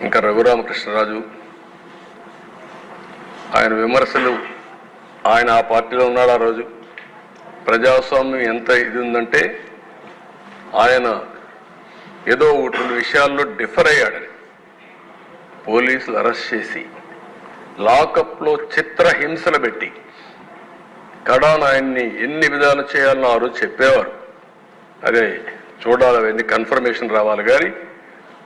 ఇంకా రఘురామకృష్ణరాజు ఆయన విమర్శలు ఆయన ఆ పార్టీలో ఉన్నాడు ఆ రోజు. ప్రజాస్వామ్యం ఎంత ఇది ఉందంటే ఆయన ఏదో ఒకటి రెండు విషయాల్లో డిఫర్ అయ్యాడని. పోలీసులు అరెస్ట్ చేసి లాకప్లో చిత్రహింసలు పెట్టి కడాన్ ఆయన్ని ఎన్ని విధాలు చేయాలని ఆ రోజు చెప్పేవారు. అదే చూడాలి అవన్నీ కన్ఫర్మేషన్ రావాలి కానీ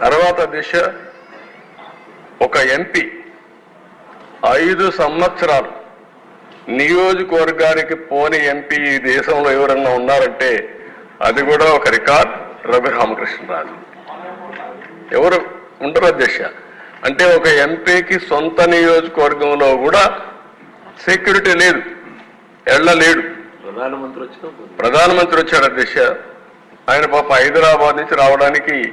తర్వాత దిశ ఒక ఎంపీ. ఐదు సంవత్సరాలు. నియోజకవర్గానికి పోని ఎంపీ ఈ దేశంలో ఎవరన్నా ఉన్నారంటే అది కూడా ఒక రికార్డ్ రఘు రామకృష్ణరాజు ఎవరు ఉండరు అధ్యక్ష. అంటే ఒక ఎంపీకి సొంత నియోజకవర్గంలో కూడా సెక్యూరిటీ లేదు. ఎళ్ళలేడు ప్రధానమంత్రి వచ్చిన ప్రధానమంత్రి వచ్చాడు అధ్యక్ష. ఆయన పాప హైదరాబాద్ నుంచి రావడానికి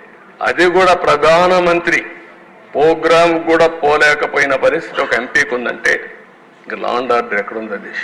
అది కూడా ప్రధానమంత్రి ప్రోగ్రామ్ కూడా పోలేకపోయిన పరిస్థితి ఒక ఎంపీకి ఉందంటే ఇంకా లాండ్ ఆర్డర్ ఎక్కడుందో దిశ